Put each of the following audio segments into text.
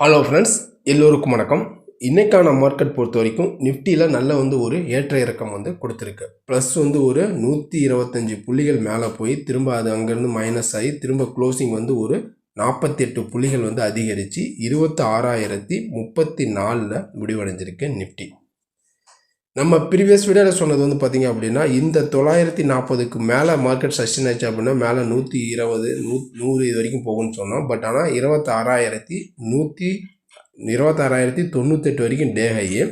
Hello friends எல்லோருக்கும் வணக்கம். இன்றைக்கான மார்க்கெட் பொறுத்த வரைக்கும் நிஃப்டியில் நல்ல வந்து ஒரு ஏற்ற இறக்கம் வந்து கொடுத்துருக்கு. ப்ளஸ் வந்து ஒரு நூற்றி இருபத்தஞ்சி புள்ளிகள் மேலே போய் திரும்ப அது அங்கேருந்து மைனஸ் ஆகி திரும்ப க்ளோசிங் வந்து ஒரு நாற்பத்தெட்டு புள்ளிகள் வந்து அதிகரித்து இருபத்தி ஆறாயிரத்தி முப்பத்தி நாலில் முடிவடைஞ்சிருக்கு நிஃப்டி நம்ம ப்ரீவியஸ் வீடியோவில் சொன்னது வந்து பார்த்திங்க அப்படின்னா இந்த தொள்ளாயிரத்தி நாற்பதுக்கு மேலே மார்க்கெட் சஸ்டின் ஆச்சு அப்படின்னா மேலே நூற்றி இருபது நூ நூறு இது வரைக்கும் போகும்னு சொன்னோம். பட் ஆனால் இருபத்தாறாயிரத்தி நூற்றி இருபத்தாறாயிரத்தி தொண்ணூத்தெட்டு வரைக்கும் டே ஹையு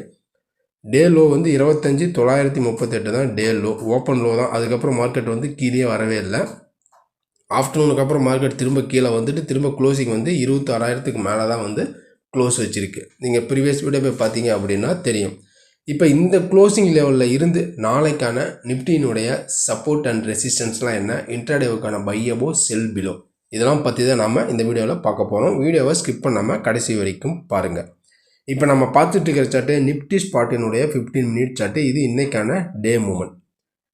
டே லோ வந்து இருபத்தஞ்சி தொள்ளாயிரத்தி முப்பத்தெட்டு தான் டே லோ ஓப்பன் லோ தான். அதுக்கப்புறம் மார்க்கெட் வந்து கீழே வரவே இல்லை. ஆஃப்டர்நூனுக்கு அப்புறம் மார்க்கெட் திரும்ப கீழே வந்துட்டு திரும்ப க்ளோசிங் வந்து இருபத்தாறாயிரத்துக்கு மேலே தான் வந்து க்ளோஸ் வச்சுருக்கு. நீங்கள் ப்ரீவியஸ் வீடியோ போய் பார்த்தீங்க அப்படின்னா தெரியும். இப்போ இந்த க்ளோசிங் லெவலில் இருந்து நாளைக்கான நிப்டியினுடைய சப்போர்ட் அண்ட் ரெசிஸ்டன்ஸ்லாம் என்ன? இன்ட்ராடேவுக்கான பையபோ செல் பிலோ இதெல்லாம் பற்றி தான் நம்ம இந்த வீடியோவில் பார்க்க போகிறோம் வீடியோவை ஸ்கிப் பண்ணாமல் கடைசி வரைக்கும் பாருங்கள் இப்போ நம்ம பார்த்துட்டு இருக்கிற சார்ட்டு நிப்டி ஸ்பாட்டினுடைய ஃபிஃப்டீன் மினிட் சார்ட்டு இது இன்றைக்கான டே மூமெண்ட்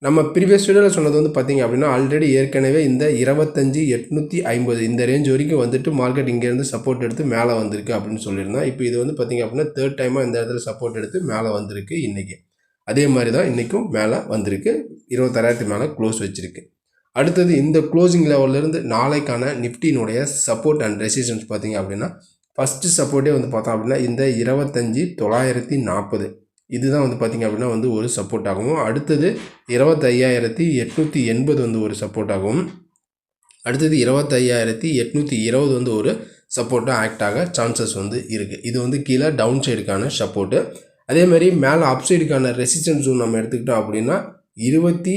நம்ம ப்ரீவியஸ் வீடியோவில் சொன்னது வந்து பார்த்திங்க அப்படின்னா ஆல்ரெடி ஏற்கனவே இந்த இருபத்தஞ்சி எட்நூற்றி ஐம்பது இந்த ரேஞ்ச் வரைக்கும் வந்துட்டு மார்க்கெட் இங்கேருந்து சப்போர்ட் எடுத்து மேலே வந்திருக்கு அப்படின்னு சொல்லியிருந்தோம் இப்போ இது வந்து பார்த்திங்க அப்படின்னா தேர்ட் டைமாக இந்த இடத்துல சப்போர்ட் எடுத்து மேலே வந்திருக்கு இன்றைக்கி அதே மாதிரி தான் இன்றைக்கும் மேலே வந்திருக்கு. இருபத்தாறாயிரத்து மேலே க்ளோஸ் வச்சுருக்கு. அடுத்தது இந்த க்ளோசிங் லெவல்லேருந்து நாளைக்கான நிஃப்டினுடைய சப்போர்ட் அண்ட் ரெசிஸ்டன்ஸ் பார்த்திங்க அப்படின்னா ஃபஸ்ட்டு சப்போர்ட்டே வந்து பார்த்தோம் அப்படின்னா இந்த இருபத்தஞ்சி தொள்ளாயிரத்தி நாற்பது. இதுதான் வந்து பார்த்திங்க அப்படின்னா வந்து ஒரு சப்போர்ட் ஆகும் அடுத்தது இருபத்தையாயிரத்தி எட்நூற்றி எண்பது வந்து ஒரு சப்போர்ட் ஆகும் அடுத்தது இருபத்தையாயிரத்தி எட்நூற்றி இருபது வந்து ஒரு சப்போர்ட்டாக ஆக்ட் ஆக சான்சஸ் வந்து இருக்குது இது வந்து கீழே டவுன் சைடுக்கான சப்போர்ட்டு அதே மாதிரி மேலே அப் சைடுக்கான ரெசிஸ்டன்ஸ் ஜோன் நம்ம எடுத்துக்கிட்டோம் அப்படின்னா இருபத்தி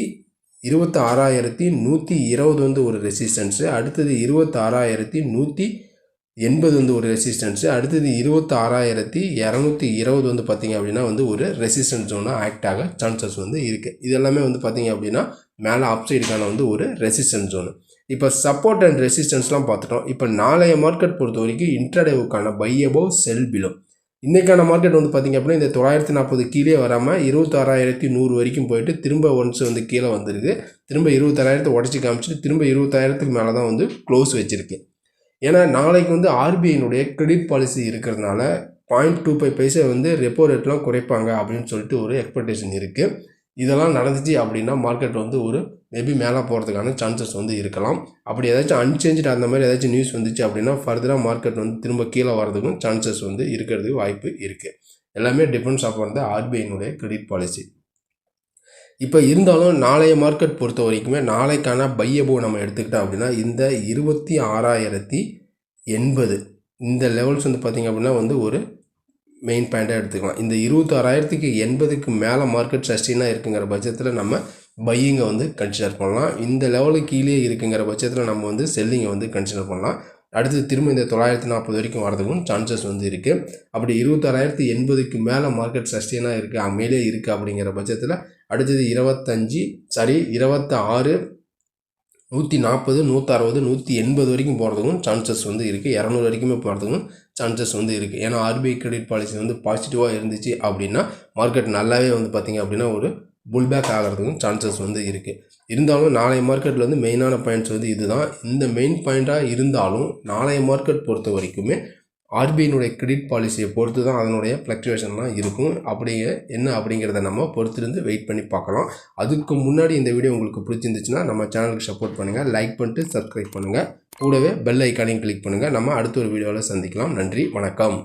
இருபத்தி ஆறாயிரத்தி நூற்றி இருபது வந்து ஒரு ரெசிஸ்டன்ஸு அடுத்தது இருபத்தாறாயிரத்தி நூற்றி எண்பது வந்து ஒரு ரெசிஸ்டன்ஸு அடுத்தது இருபத்தாறாயிரத்தி இரநூத்தி இருபது வந்து பார்த்திங்க அப்படின்னா வந்து ஒரு ரெசிஸ்டன்ஸ் ஜோனாக ஆக்ட் ஆக சான்சஸ் வந்து இருக்குது இது எல்லாமே வந்து பார்த்திங்க அப்படின்னா மேலே அப்சைடுக்கான வந்து ஒரு ரெசிஸ்டன்ஸ் ஜோனு இப்போ சப்போர்ட் அண்ட் ரெசிஸ்டன்ஸ்லாம் பார்த்துட்டோம் இப்போ நாளைய மார்க்கெட் பொறுத்த வரைக்கும் இன்ட்ராடேவுக்கான பை அபவ் செல் பிலோ இன்றைக்கான மார்க்கெட் வந்து பார்த்திங்க அப்படின்னா இந்த தொள்ளாயிரத்தி நாற்பது கீழே வராமல் இருபத்தாறாயிரத்தி நூறு வரைக்கும் போயிட்டு திரும்ப ஒன்ஸ் வந்து கீழே வந்திருக்கு திரும்ப இருபத்தாறாயிரத்தை உடச்சி காமிச்சிட்டு திரும்ப இருபத்தாயிரத்துக்கு மேலே தான் வந்து க்ளோஸ் வச்சுருக்கு. ஏன்னா நாளைக்கு வந்து ஆர்பிஐனுடைய கிரெடிட் பாலிசி இருக்கிறதுனால பாயிண்ட் டூ ஃபைவ் பைசா வந்து ரெப்போ ரேட்லாம் குறைப்பாங்க அப்படின்னு சொல்லிட்டு ஒரு எக்ஸ்பெக்டேஷன் இருக்குது இதெல்லாம் நடந்துச்சு அப்படின்னா மார்க்கெட் வந்து ஒரு மேபி மேலே போகிறதுக்கான சான்சஸ் வந்து இருக்கலாம். அப்படி ஏதாச்சும் அன்சேஞ்சு அந்த மாதிரி ஏதாச்சும் நியூஸ் வந்துச்சு அப்படின்னா ஃபர்தராக மார்க்கெட் வந்து திரும்ப கீழே வரதுக்கும் சான்சஸ் வந்து இருக்கிறதுக்கு வாய்ப்பு இருக்குது எல்லாமே டிபெண்ட்ஸ் ஆஃப் வந்து ஆர்பிஐனுடைய கிரெடிட் பாலிசி இப்போ இருந்தாலும் நாளைய மார்க்கெட் பொறுத்த வரைக்குமே நாளைக்கான பையபோ நம்ம எடுத்துக்கிட்டோம் அப்படின்னா இந்த இருபத்தி ஆறாயிரத்தி எண்பது. இந்த லெவல்ஸ் வந்து பார்த்திங்க அப்படின்னா வந்து ஒரு மெயின் பாயிண்ட்டாக எடுத்துக்கலாம். இந்த இருபத்தாறாயிரத்துக்கு எண்பதுக்கு மேலே மார்க்கெட் சஸ்டெயினாக இருக்குங்கிற பட்சத்தில் நம்ம பையிங்கை வந்து கன்சிடர் பண்ணலாம். இந்த லெவலுக்கு கீழே இருக்குங்கிற பட்சத்தில் நம்ம வந்து செல்லிங்கை வந்து கன்சிடர் பண்ணலாம். அடுத்து திரும்ப இந்த தொள்ளாயிரத்தி நாற்பது வரைக்கும் வரதுக்கும் சான்சஸ் வந்து இருக்குது அப்படி இருபத்தாறாயிரத்தி எண்பதுக்கு மேலே மார்க்கெட் சஸ்டெயினாக இருக்குது மேலே இருக்குது அப்படிங்கிற பட்சத்தில் அடுத்தது இருபத்தஞ்சி சாரி இருபத்தி ஆறு நூற்றி நாற்பது நூற்றறுபது நூற்றி எண்பது வரைக்கும் போகிறதுக்கும் சான்சஸ் வந்து இருக்குது இரநூறு வரைக்குமே போகிறதுக்கும் சான்சஸ் வந்து இருக்குது ஏன்னா ஆர்பிஐ கிரெடிட் பாலிசி வந்து பாசிட்டிவாக இருந்துச்சு அப்படின்னா மார்க்கெட் நல்லாவே வந்து பார்த்திங்க அப்படின்னா ஒரு புல்பேக் ஆகிறதுக்கும் சான்சஸ் வந்து இருக்குது இருந்தாலும் நாளைய மார்க்கெட்டில் வந்து மெயினான பாயிண்ட்ஸ் வந்து இதுதான். இந்த மெயின் பாயிண்ட்டாக இருந்தாலும் நாளைய மார்க்கெட் பொறுத்த வரைக்குமே ஆர்பிஐனுடைய கிரெடிட் பாலிசியை பொறுத்து தான் அதனுடைய ஃப்ளக்சுவேஷன்லாம் இருக்கும். அப்படிங்க என்ன அப்படிங்கிறத நம்ம பொறுத்திருந்து வெயிட் பண்ணி பார்க்கலாம். அதுக்கு முன்னாடி இந்த வீடியோ உங்களுக்கு பிடிச்சிருந்துச்சுன்னா நம்ம சேனலுக்கு சப்போர்ட் பண்ணுங்கள் லைக் பண்ணிட்டு சப்ஸ்கிரைப் பண்ணுங்கள் கூடவே பெல் ஐக்கானையும் கிளிக் பண்ணுங்கள் நம்ம அடுத்த ஒரு வீடியோவில் சந்திக்கலாம். நன்றி வணக்கம்.